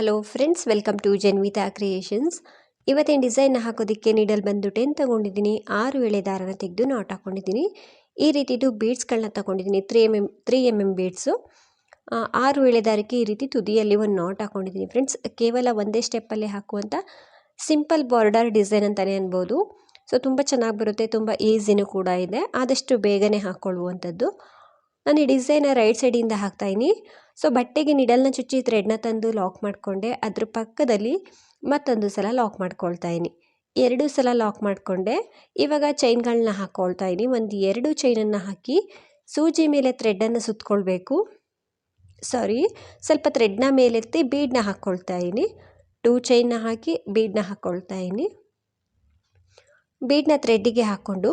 Hello friends welcome to Janvitha creations ಇವತ್ತೇನು design ಹಾಕೋದಕ್ಕೆ needle ಬಂದು ಟೆನ್ ತೊಗೊಂಡಿದ್ದೀನಿ? ಆರು ಎಳೆ ದಾರನ ತೆಗೆದು ನಾಟ್ ಹಾಕ್ಕೊಂಡಿದ್ದೀನಿ ಈ ರೀತಿದು ಬೀಡ್ಸ್ಗಳನ್ನ ತಗೊಂಡಿದ್ದೀನಿ three M M three M M beads ಆರು ಎಳೆ ದಾರಕ್ಕೆ ಈ ರೀತಿ ತುದಿಯಲ್ಲಿ ಒಂದು ನಾಟ್ ಹಾಕ್ಕೊಂಡಿದ್ದೀನಿ ಫ್ರೆಂಡ್ಸ್ ಕೇವಲ ಒಂದೇ ಸ್ಟೆಪ್ಪಲ್ಲಿ ಹಾಕುವಂಥ ಸಿಂಪಲ್ ಬಾರ್ಡರ್ ಡಿಸೈನ್ ಅಂತಲೇ ಅನ್ಬೋದು. ಸೊ ತುಂಬ ಚೆನ್ನಾಗಿ ಬರುತ್ತೆ, ತುಂಬ ಈಸಿನೂ ಕೂಡ ಇದೆ. ಆದಷ್ಟು ಬೇಗನೆ ಹಾಕ್ಕೊಳ್ಳುವಂಥದ್ದು ನಾನು ಈ ಡಿಸೈನ ರೈಟ್ ಸೈಡಿಂದ ಹಾಕ್ತಾಯಿನಿ ಸೊ ಬಟ್ಟೆಗೆ ನಿಡಲ್ನ ಚುಚ್ಚಿ ಥ್ರೆಡ್ನ ತಂದು ಲಾಕ್ ಮಾಡಿಕೊಂಡೆ. ಅದ್ರ ಪಕ್ಕದಲ್ಲಿ ಮತ್ತೊಂದು ಸಲ ಲಾಕ್ ಮಾಡ್ಕೊಳ್ತಾ ಇದ್ದೀನಿ ಎರಡು ಸಲ ಲಾಕ್ ಮಾಡಿಕೊಂಡೆ. ಇವಾಗ ಚೈನ್ಗಳನ್ನ ಹಾಕ್ಕೊಳ್ತಾ ಇದ್ದೀನಿ ಒಂದು ಎರಡು ಚೈನನ್ನು ಹಾಕಿ ಸೂಜಿ ಮೇಲೆ ಥ್ರೆಡ್ಡನ್ನು ಸುತ್ತಕೊಳ್ಬೇಕು ಸಾರಿ ಸ್ವಲ್ಪ ಥ್ರೆಡ್ನ ಮೇಲೆತ್ತಿ ಬೀಡನ್ನ ಹಾಕ್ಕೊಳ್ತಾ ಇದ್ದೀನಿ ಟೂ ಚೈನ್ನ ಹಾಕಿ ಬೀಡನ್ನ ಹಾಕ್ಕೊಳ್ತಾ ಇದ್ದೀನಿ ಬೀಡ್ನ ಥ್ರೆಡ್ಡಿಗೆ ಹಾಕ್ಕೊಂಡು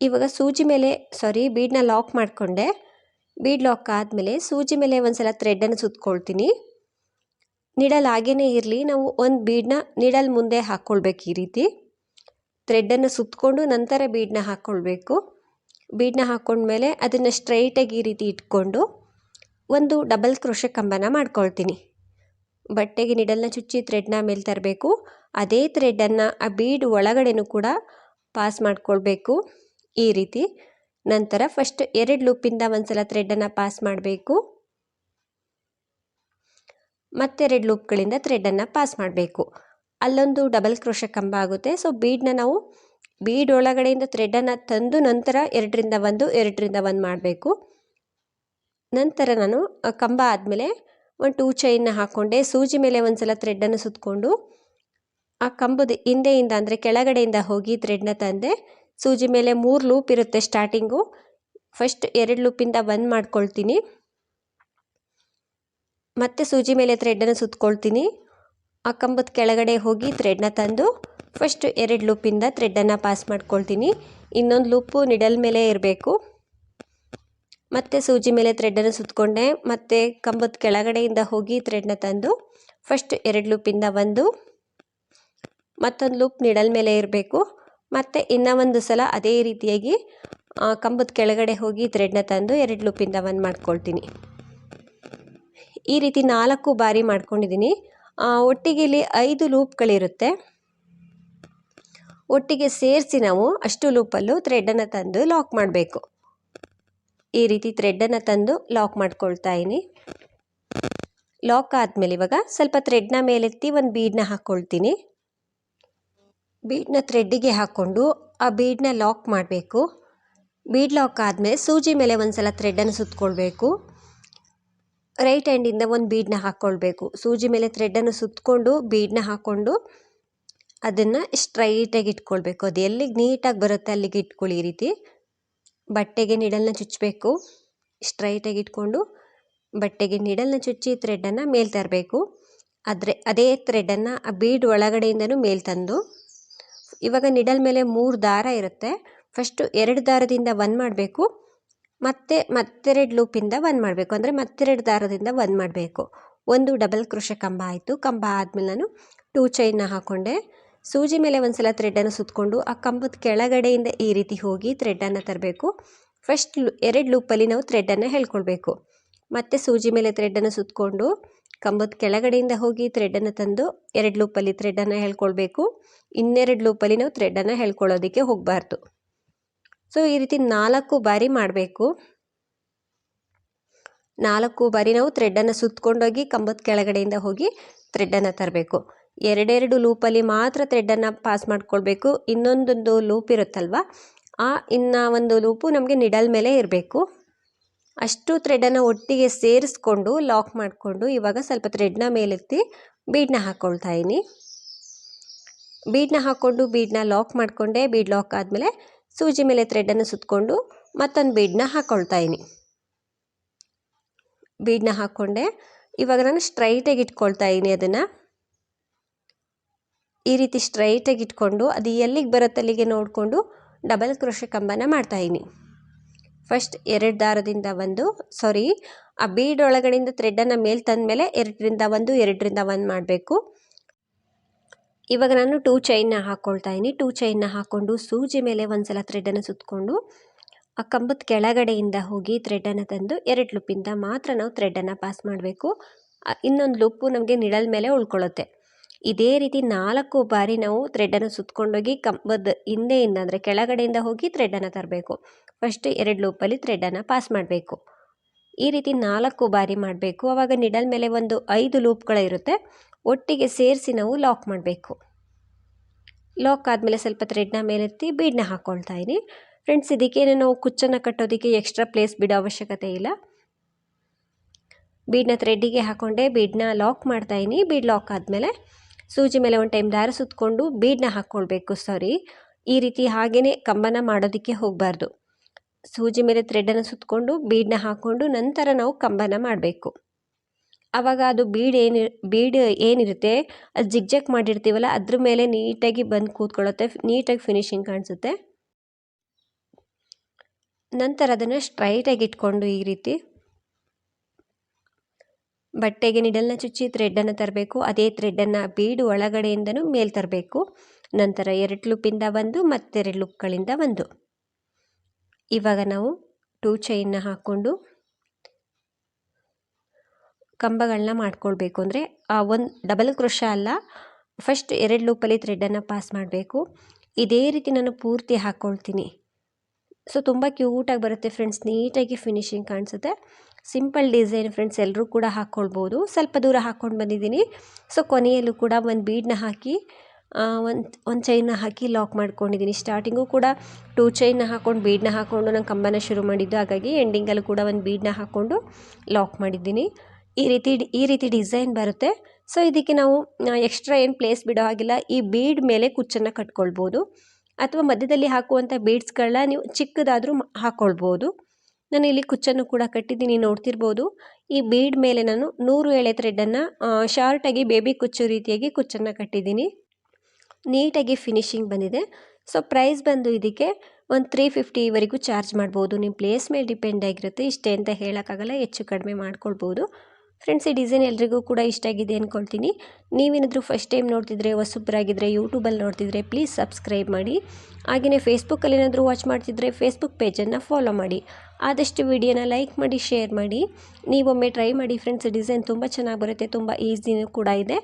ಇವಾಗ ಸೂಜಿ ಮೇಲೆ ಸಾರಿ ಬೀಡನ್ನ ಲಾಕ್ ಮಾಡಿಕೊಂಡೆ. ಬೀಡ್ ಲಾಕ್ ಆದಮೇಲೆ ಸೂಜಿ ಮೇಲೆ ಒಂದು ಸಲ ಥ್ರೆಡ್ಡನ್ನು ಸುತ್ಕೊಳ್ತೀನಿ. ನಿಡಲ್ ಹಾಗೇ ಇರಲಿ, ನಾವು ಒಂದು ಬೀಡನ್ನ ನಿಡಲ್ ಮುಂದೆ ಹಾಕ್ಕೊಳ್ಬೇಕು ಈ ರೀತಿ. ಥ್ರೆಡ್ಡನ್ನು ಸುತ್ತಕೊಂಡು ನಂತರ ಬೀಡನ್ನ ಹಾಕ್ಕೊಳ್ಬೇಕು ಬೀಡನ್ನ ಹಾಕ್ಕೊಂಡ್ಮೇಲೆ ಅದನ್ನು ಸ್ಟ್ರೈಟಾಗಿ ಈ ರೀತಿ ಇಟ್ಕೊಂಡು ಒಂದು ಡಬಲ್ ಕ್ರೋಶೆ ಕಂಬನ ಮಾಡ್ಕೊಳ್ತೀನಿ. ಬಟ್ಟೆಗೆ ನಿಡಲ್ನ ಚುಚ್ಚಿ ಥ್ರೆಡ್ನ ಮೇಲೆ ತರಬೇಕು. ಅದೇ ಥ್ರೆಡ್ಡನ್ನು ಆ ಬೀಡ್ ಒಳಗಡೆನೂ ಕೂಡ ಪಾಸ್ ಮಾಡ್ಕೊಳ್ಬೇಕು ಈ ರೀತಿ. ನಂತರ ಫಸ್ಟ್ ಎರಡು ಲೂಪಿಂದ ಒಂದ್ಸಲ ಥ್ರೆಡ್ಡನ್ನು ಪಾಸ್ ಮಾಡಬೇಕು. ಮತ್ತೆರಡು ಲೂಪ್ಗಳಿಂದ ಥ್ರೆಡ್ಡನ್ನು ಪಾಸ್ ಮಾಡಬೇಕು. ಅಲ್ಲೊಂದು ಡಬಲ್ ಕ್ರೋಶ ಕಂಬ ಆಗುತ್ತೆ. ಸೊ ಬೀಡನ್ನ ನಾವು ಬೀಡ್ ಒಳಗಡೆಯಿಂದ ಥ್ರೆಡ್ಡನ್ನು ತಂದು ನಂತರ ಎರಡರಿಂದ ಒಂದು ಎರಡರಿಂದ ಒಂದು ಮಾಡಬೇಕು. ನಂತರ ನಾನು ಕಂಬ ಆದಮೇಲೆ ಒಂದು ಟೂ ಚೈನ್ನ ಹಾಕ್ಕೊಂಡೆ ಸೂಜಿ ಮೇಲೆ ಒಂದು ಸಲ ಥ್ರೆಡ್ಡನ್ನು ಸುತ್ತಕೊಂಡು ಆ ಕಂಬದ ಹಿಂದೆಯಿಂದ ಅಂದರೆ ಕೆಳಗಡೆಯಿಂದ ಹೋಗಿ ಥ್ರೆಡ್ನ ತಂದೆ ಸೂಜಿ ಮೇಲೆ ಮೂರು ಲೂಪ್ ಇರುತ್ತೆ ಸ್ಟಾರ್ಟಿಂಗು ಫಸ್ಟ್ ಎರಡು ಲೂಪಿಂದ ಬಂದ್ ಮಾಡ್ಕೊಳ್ತೀನಿ. ಮತ್ತೆ ಸೂಜಿ ಮೇಲೆ ಥ್ರೆಡ್ಡನ್ನು ಸುತ್ಕೊಳ್ತೀನಿ. ಆ ಕಂಬದ ಕೆಳಗಡೆ ಹೋಗಿ ಥ್ರೆಡ್ನ ತಂದು ಫಸ್ಟ್ ಎರಡು ಲೂಪಿಂದ ಥ್ರೆಡ್ಡನ್ನು ಪಾಸ್ ಮಾಡ್ಕೊಳ್ತೀನಿ. ಇನ್ನೊಂದು ಲೂಪು ನಿಡಲ್ ಮೇಲೆ ಇರಬೇಕು. ಮತ್ತೆ ಸೂಜಿ ಮೇಲೆ ಥ್ರೆಡ್ಡನ್ನು ಸುತ್ತಕೊಂಡೆ ಮತ್ತೆ ಕಂಬದ ಕೆಳಗಡೆಯಿಂದ ಹೋಗಿ ಥ್ರೆಡ್ನ ತಂದು ಫಸ್ಟ್ ಎರಡು ಲೂಪಿಂದ ಒಂದು ಮತ್ತೊಂದು ಲೂಪ್ ನಿಡಲ್ ಮೇಲೆ ಇರಬೇಕು. ಮತ್ತು ಇನ್ನೂ ಒಂದು ಸಲ ಅದೇ ರೀತಿಯಾಗಿ ಕಂಬದ ಕೆಳಗಡೆ ಹೋಗಿ ಥ್ರೆಡ್ನ ತಂದು ಎರಡು ಲೂಪಿಂದ ಒಂದು ಮಾಡ್ಕೊಳ್ತೀನಿ. ಈ ರೀತಿ ನಾಲ್ಕು ಬಾರಿ ಮಾಡ್ಕೊಂಡಿದ್ದೀನಿ. ಒಟ್ಟಿಗೆ ಇಲ್ಲಿ ಐದು ಲೂಪ್ಗಳಿರುತ್ತೆ ಒಟ್ಟಿಗೆ ಸೇರಿಸಿ ನಾವು ಅಷ್ಟು ಲೂಪಲ್ಲೂ ಥ್ರೆಡನ್ನು ತಂದು ಲಾಕ್ ಮಾಡಬೇಕು. ಈ ರೀತಿ ಥ್ರೆಡ್ಡನ್ನು ತಂದು ಲಾಕ್ ಮಾಡ್ಕೊಳ್ತಾ ಇದ್ದೀನಿ. ಲಾಕ್ ಆದಮೇಲೆ ಇವಾಗ ಸ್ವಲ್ಪ ಥ್ರೆಡ್ನ ಮೇಲೆತ್ತಿ ಒಂದು ಬೀಡನ್ನ ಹಾಕ್ಕೊಳ್ತೀನಿ ಬೀಡನ್ನ ಥ್ರೆಡ್ಡಿಗೆ ಹಾಕ್ಕೊಂಡು ಆ ಬೀಡನ್ನ ಲಾಕ್ ಮಾಡಬೇಕು. ಬೀಡ್ ಲಾಕ್ ಆದಮೇಲೆ ಸೂಜಿ ಮೇಲೆ ಒಂದು ಸಲ ಥ್ರೆಡ್ಡನ್ನು ಸುತ್ತಕೊಳ್ಬೇಕು ರೈಟ್ ಹ್ಯಾಂಡಿಂದ ಒಂದು ಬೀಡನ್ನ ಹಾಕ್ಕೊಳ್ಬೇಕು. ಸೂಜಿ ಮೇಲೆ ಥ್ರೆಡ್ಡನ್ನು ಸುತ್ತಕೊಂಡು ಬೀಡನ್ನ ಹಾಕ್ಕೊಂಡು ಅದನ್ನು ಸ್ಟ್ರೈಟಾಗಿ ಇಟ್ಕೊಳ್ಬೇಕು. ಅದು ಎಲ್ಲಿಗೆ ನೀಟಾಗಿ ಬರುತ್ತೆ ಅಲ್ಲಿಗೆ ಇಟ್ಕೊಳ್ಳಿ ಈ ರೀತಿ. ಬಟ್ಟೆಗೆ ನಿಡಲ್ನ ಚುಚ್ಚಬೇಕು. ಸ್ಟ್ರೈಟಾಗಿ ಇಟ್ಕೊಂಡು ಬಟ್ಟೆಗೆ ನಿಡಲ್ನ ಚುಚ್ಚಿ ಥ್ರೆಡ್ಡನ್ನು ಮೇಲೆ ತರಬೇಕು ಆದರೆ ಅದೇ ಥ್ರೆಡ್ಡನ್ನು ಆ ಬೀಡ್ ಒಳಗಡೆಯಿಂದನೂ ಮೇಲೆ ತಂದು ಇವಾಗ ನಿಡಲ್ ಮೇಲೆ ಮೂರು ದಾರ ಇರುತ್ತೆ. ಫಸ್ಟು ಎರಡು ದಾರದಿಂದ ಒನ್ ಮಾಡಬೇಕು. ಮತ್ತೆ ಮತ್ತೆರಡು ಲೂಪಿಂದ ಒನ್ ಮಾಡಬೇಕು. ಅಂದರೆ ಮತ್ತೆರಡು ದಾರದಿಂದ ಒನ್ ಮಾಡಬೇಕು. ಒಂದು ಡಬಲ್ ಕೃಷ ಕಂಬ ಆಯಿತು. ಕಂಬ ಆದಮೇಲೆ ನಾನು ಟೂ ಚೈನ್ನ ಹಾಕ್ಕೊಂಡೆ ಸೂಜಿ ಮೇಲೆ ಒಂದು ಸಲ ಥ್ರೆಡ್ಡನ್ನು ಸುತ್ತಕೊಂಡು ಆ ಕಂಬದ ಕೆಳಗಡೆಯಿಂದ ಈ ರೀತಿ ಹೋಗಿ ಥ್ರೆಡ್ಡನ್ನು ತರಬೇಕು. ಫಸ್ಟ್ ಎರಡು ಲೂಪಲ್ಲಿ ನಾವು ಥ್ರೆಡ್ಡನ್ನು ಹೇಳ್ಕೊಳ್ಬೇಕು. ಮತ್ತು ಸೂಜಿ ಮೇಲೆ ಥ್ರೆಡ್ಡನ್ನು ಸುತ್ತಕೊಂಡು ಕಂಬದ ಕೆಳಗಡೆಯಿಂದ ಹೋಗಿ ಥ್ರೆಡ್ಡನ್ನು ತಂದು ಎರಡು ಲೂಪಲ್ಲಿ ಥ್ರೆಡನ್ನು ಹೇಳ್ಕೊಳ್ಬೇಕು. ಇನ್ನೆರಡು ಲೂಪಲ್ಲಿ ನಾವು ಥ್ರೆಡನ್ನು ಹೇಳ್ಕೊಳ್ಳೋದಕ್ಕೆ ಹೋಗಬಾರ್ದು. ಸೊ ಈ ರೀತಿ ನಾಲ್ಕು ಬಾರಿ ಮಾಡಬೇಕು. ನಾಲ್ಕು ಬಾರಿ ನಾವು ಥ್ರೆಡ್ಡನ್ನು ಸುತ್ತಕೊಂಡೋಗಿ ಕಂಬದ ಕೆಳಗಡೆಯಿಂದ ಹೋಗಿ ಥ್ರೆಡ್ಡನ್ನು ತರಬೇಕು. ಎರಡೆರಡು ಲೂಪಲ್ಲಿ ಮಾತ್ರ ಥ್ರೆಡ್ಡನ್ನು ಪಾಸ್ ಮಾಡ್ಕೊಳ್ಬೇಕು. ಇನ್ನೊಂದೊಂದು ಲೂಪ್ ಇರುತ್ತಲ್ವ? ಆ, ಇನ್ನ ಒಂದು ಲೂಪು ನಮಗೆ ನಿಡಲ್ ಮೇಲೆ ಇರಬೇಕು. ಅಷ್ಟು ಥ್ರೆಡನ್ನು ಒಟ್ಟಿಗೆ ಸೇರಿಸ್ಕೊಂಡು ಲಾಕ್ ಮಾಡಿಕೊಂಡು, ಇವಾಗ ಸ್ವಲ್ಪ ಥ್ರೆಡ್ನ ಮೇಲೆತ್ತಿ ಬೀಡನ್ನ ಹಾಕ್ಕೊಳ್ತಾ ಇದ್ದೀನಿ. ಬೀಡನ್ನ ಹಾಕ್ಕೊಂಡು ಬೀಡನ್ನ ಲಾಕ್ ಮಾಡಿಕೊಂಡೆ ಬೀಡ್ ಲಾಕ್ ಆದಮೇಲೆ ಸೂಜಿ ಮೇಲೆ ಥ್ರೆಡನ್ನು ಸುತ್ತಕೊಂಡು ಮತ್ತೊಂದು ಬೀಡನ್ನ ಹಾಕ್ಕೊಳ್ತಾ ಇದ್ದೀನಿ. ಬೀಡನ್ನ ಹಾಕ್ಕೊಂಡೆ, ಇವಾಗ ನಾನು ಸ್ಟ್ರೈಟಾಗಿ ಇಟ್ಕೊಳ್ತಾ ಇದ್ದೀನಿ ಅದನ್ನು. ಈ ರೀತಿ ಸ್ಟ್ರೈಟಾಗಿ ಇಟ್ಕೊಂಡು, ಅದು ಎಲ್ಲಿಗೆ ಬರುತ್ತಲ್ಲಿಗೆ ನೋಡಿಕೊಂಡು ಡಬಲ್ ಕ್ರೋಶ ಕಂಬನ ಮಾಡ್ತಾಯಿದ್ದೀನಿ ಫಸ್ಟ್ ಎರಡು ದಾರದಿಂದ ಒಂದು ಸಾರಿ ಆ ಬೀಡ್ ಒಳಗಡೆಯಿಂದ ಥ್ರೆಡ್ಡನ್ನು ಮೇಲೆ ತಂದಮೇಲೆ ಎರಡರಿಂದ ಒಂದು ಎರಡರಿಂದ ಒಂದು ಮಾಡಬೇಕು. ಇವಾಗ ನಾನು ಟೂ ಚೈನ್ನ ಹಾಕ್ಕೊಳ್ತಾ ಇದ್ದೀನಿ. ಟೂ ಚೈನ್ನ ಹಾಕ್ಕೊಂಡು ಸೂಜಿ ಮೇಲೆ ಒಂದು ಸಲ ಥ್ರೆಡ್ಡನ್ನು ಸುತ್ತಕೊಂಡು ಆ ಕಂಬದ ಕೆಳಗಡೆಯಿಂದ ಹೋಗಿ ಥ್ರೆಡ್ಡನ್ನು ತಂದು ಎರಡು ಲುಪ್ಪಿಂದ ಮಾತ್ರ ನಾವು ಥ್ರೆಡ್ಡನ್ನು ಪಾಸ್ ಮಾಡಬೇಕು. ಇನ್ನೊಂದು ಲುಪ್ಪು ನಮಗೆ ನಿಡಲ್ ಮೇಲೆ ಉಳ್ಕೊಳ್ಳುತ್ತೆ. ಇದೇ ರೀತಿ ನಾಲ್ಕು ಬಾರಿ ನಾವು ಥ್ರೆಡನ್ನು ಸುತ್ತಕೊಂಡೋಗಿ ಕಂಬದ ಹಿಂದೆಯಿಂದ ಅಂದರೆ ಕೆಳಗಡೆಯಿಂದ ಹೋಗಿ ಥ್ರೆಡನ್ನು ತರಬೇಕು. ಫಸ್ಟ್ ಎರಡು ಲೂಪಲ್ಲಿ ಥ್ರೆಡನ್ನು ಪಾಸ್ ಮಾಡಬೇಕು. ಈ ರೀತಿ ನಾಲ್ಕು ಬಾರಿ ಮಾಡಬೇಕು. ಆವಾಗ ನಿಡಲ್ ಮೇಲೆ ಒಂದು ಐದು ಲೂಪ್ಗಳಿರುತ್ತೆ ಒಟ್ಟಿಗೆ ಸೇರಿಸಿ ನಾವು ಲಾಕ್ ಮಾಡಬೇಕು. ಲಾಕ್ ಆದಮೇಲೆ ಸ್ವಲ್ಪ ಥ್ರೆಡ್ನ ಮೇಲೆತ್ತಿ ಬೀಡ್ನ ಹಾಕ್ಕೊಳ್ತಾ ಇದ್ದೀನಿ ಫ್ರೆಂಡ್ಸ್ ಇದಕ್ಕೇನು ನಾವು ಕುಚ್ಚನ್ನು ಕಟ್ಟೋದಕ್ಕೆ ಎಕ್ಸ್ಟ್ರಾ ಪ್ಲೇಸ್ ಬಿಡೋ ಅವಶ್ಯಕತೆ ಇಲ್ಲ. ಬೀಡ್ನ ಥ್ರೆಡ್ಡಿಗೆ ಹಾಕ್ಕೊಂಡೆ ಬೀಡ್ನ ಲಾಕ್ ಮಾಡ್ತಾಯಿನಿ ಬೀಡ್ ಲಾಕ್ ಆದಮೇಲೆ ಸೂಜಿ ಮೇಲೆ ಒಂದು ಟೈಮ್ ದಾರ ಸುತ್ತಕೊಂಡು ಬೀಡನ್ನ ಹಾಕ್ಕೊಳ್ಬೇಕು ಸಾರಿ. ಈ ರೀತಿ ಹಾಗೇ ಕಂಬನ ಮಾಡೋದಕ್ಕೆ ಹೋಗಬಾರ್ದು. ಸೂಜಿ ಮೇಲೆ ಥ್ರೆಡನ್ನು ಸುತ್ತಕೊಂಡು ಬೀಡನ್ನ ಹಾಕ್ಕೊಂಡು ನಂತರ ನಾವು ಕಂಬನ ಮಾಡಬೇಕು. ಆವಾಗ ಅದು ಬೀಡ್ ಏನು, ಬೀಡ್ ಏನಿರುತ್ತೆ, ಅದು ಜಿಗ್ಜೆಕ್ ಮಾಡಿರ್ತೀವಲ್ಲ, ಅದ್ರ ಮೇಲೆ ನೀಟಾಗಿ ಬಂದು ಕೂತ್ಕೊಳ್ಳುತ್ತೆ, ನೀಟಾಗಿ ಫಿನಿಶಿಂಗ್ ಕಾಣಿಸುತ್ತೆ. ನಂತರ ಅದನ್ನು ಸ್ಟ್ರೈಟಾಗಿ ಇಟ್ಕೊಂಡು ಈ ರೀತಿ ಬಟ್ಟೆಗೆ ನಿಡಲ್ನ ಚುಚ್ಚಿ ಥ್ರೆಡ್ಡನ್ನು ತರಬೇಕು, ಅದೇ ಥ್ರೆಡ್ಡನ್ನು ಬೀಡು ಒಳಗಡೆಯಿಂದನೂ ಮೇಲೆ ತರಬೇಕು. ನಂತರ ಎರಡು ಲುಪ್ಪಿಂದ ಒಂದು ಮತ್ತೆರಡು ಲುಪ್ಗಳಿಂದ ಒಂದು. ಇವಾಗ ನಾವು ಟೂ ಚೈನ್ನ ಹಾಕ್ಕೊಂಡು ಕಂಬಗಳನ್ನ ಮಾಡ್ಕೊಳ್ಬೇಕು. ಅಂದರೆ ಒಂದು ಡಬಲ್ ಕ್ರೋಶ ಅಲ್ಲ ಫಸ್ಟ್ ಎರಡು ಲೂಪಲ್ಲಿ ಥ್ರೆಡ್ಡನ್ನು ಪಾಸ್ ಮಾಡಬೇಕು. ಇದೇ ರೀತಿ ನಾನು ಪೂರ್ತಿ ಹಾಕ್ಕೊಳ್ತೀನಿ ಸೊ ತುಂಬ ಕ್ಯೂಟಾಗಿ ಬರುತ್ತೆ ಫ್ರೆಂಡ್ಸ್ ನೀಟಾಗಿ ಫಿನಿಶಿಂಗ್ ಕಾಣಿಸುತ್ತೆ. ಸಿಂಪಲ್ ಡಿಸೈನ್ ಫ್ರೆಂಡ್ಸ್ ಎಲ್ಲರೂ ಕೂಡ ಹಾಕ್ಕೊಳ್ಬೋದು. ಸ್ವಲ್ಪ ದೂರ ಹಾಕ್ಕೊಂಡು ಬಂದಿದ್ದೀನಿ. ಸೊ, ಕೊನೆಯಲ್ಲೂ ಕೂಡ ಒಂದು ಬೀಡನ್ನ ಹಾಕಿ ಒಂದು ಒಂದು ಚೈನ್ನ ಹಾಕಿ ಲಾಕ್ ಮಾಡ್ಕೊಂಡಿದ್ದೀನಿ. ಸ್ಟಾರ್ಟಿಂಗು ಕೂಡ ಟೂ ಚೈನ್ನ ಹಾಕ್ಕೊಂಡು ಬೀಡನ್ನ ಹಾಕ್ಕೊಂಡು ನಾನು ಕಂಬನ ಶುರು ಮಾಡಿದ್ದು. ಹಾಗಾಗಿ ಎಂಡಿಂಗಲ್ಲೂ ಕೂಡ ಒಂದು ಬೀಡನ್ನ ಹಾಕ್ಕೊಂಡು ಲಾಕ್ ಮಾಡಿದ್ದೀನಿ. ಈ ರೀತಿ ಈ ರೀತಿ ಡಿಸೈನ್ ಬರುತ್ತೆ. ಸೊ, ಇದಕ್ಕೆ ನಾವು ಎಕ್ಸ್ಟ್ರಾ ಏನು ಪ್ಲೇಸ್ ಬಿಡೋ ಹಾಗಿಲ್ಲ. ಈ ಬೀಡ್ ಮೇಲೆ ಕುಚ್ಚನ್ನು ಕಟ್ಕೊಳ್ಬೋದು. ಅಥವಾ ಮಧ್ಯದಲ್ಲಿ ಹಾಕುವಂಥ ಬೀಡ್ಸ್ಗಳನ್ನ ನೀವು ಚಿಕ್ಕದಾದರೂ ಹಾಕ್ಕೊಳ್ಬೋದು ನಾನು ಇಲ್ಲಿ ಕುಚ್ಚನ್ನು ಕೂಡ ಕಟ್ಟಿದ್ದೀನಿ, ನೋಡ್ತಿರ್ಬೋದು. ಈ ಬೀಡ್ ಮೇಲೆ ನಾನು ನೂರು ಎಳೆ ಥ್ರೆಡನ್ನು ಶಾರ್ಟಾಗಿ ಬೇಬಿ ಕುಚ್ಚು ರೀತಿಯಾಗಿ ಕುಚ್ಚನ್ನು ಕಟ್ಟಿದ್ದೀನಿ. ನೀಟಾಗಿ ಫಿನಿಶಿಂಗ್ ಬಂದಿದೆ. ಸೊ, ಪ್ರೈಸ್ ಬಂದು ಇದಕ್ಕೆ ಒಂದು ತ್ರೀ ಫಿಫ್ಟಿವರೆಗೂ ಚಾರ್ಜ್ ಮಾಡ್ಬೋದು. ನಿಮ್ಮ ಪ್ಲೇಸ್ ಮೇಲೆ ಡಿಪೆಂಡ್ ಆಗಿರುತ್ತೆ. ಇಷ್ಟೇ ಅಂತ ಹೇಳೋಕ್ಕಾಗಲ್ಲ, ಹೆಚ್ಚು ಕಡಿಮೆ ಮಾಡ್ಕೊಳ್ಬೋದು. ಫ್ರೆಂಡ್ಸ್ ಈ ಡಿಸೈನ್ ಎಲ್ರಿಗೂ ಕೂಡ ಇಷ್ಟ ಆಗಿದೆ ಅಂದ್ಕೊಳ್ತೀನಿ ನೀವೇನಾದರೂ ಫಸ್ಟ್ ಟೈಮ್ ನೋಡ್ತಿದ್ರೆ ಹೊಸಬ್ರಾಗಿದ್ದರೆ ಯೂಟ್ಯೂಬಲ್ಲಿ ನೋಡ್ತಿದ್ರೆ ಪ್ಲೀಸ್ ಸಬ್ಸ್ಕ್ರೈಬ್ ಮಾಡಿ. ಹಾಗೆಯೇ ಫೇಸ್ಬುಕ್ಕಲ್ಲಿ ಏನಾದರೂ ವಾಚ್ ಮಾಡ್ತಿದ್ರೆ ಫೇಸ್ಬುಕ್ ಪೇಜನ್ನು ಫಾಲೋ ಮಾಡಿ. ಆದಷ್ಟು ವಿಡಿಯೋನ ಲೈಕ್ ಮಾಡಿ ಶೇರ್ ಮಾಡಿ. ನೀವೊಮ್ಮೆ ಟ್ರೈ ಮಾಡಿ ಫ್ರೆಂಡ್ಸ್ ಡಿಸೈನ್ ತುಂಬ ಚೆನ್ನಾಗಿ ಬರುತ್ತೆ, ತುಂಬ ಈಸಿನೂ ಕೂಡ ಇದೆ.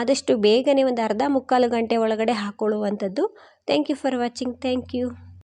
ಆದಷ್ಟು ಬೇಗನೆ ಒಂದು ಅರ್ಧ ಮುಕ್ಕಾಲು ಗಂಟೆ ಒಳಗಡೆ ಹಾಕ್ಕೊಳ್ಳುವಂಥದ್ದು thank you for watching thank you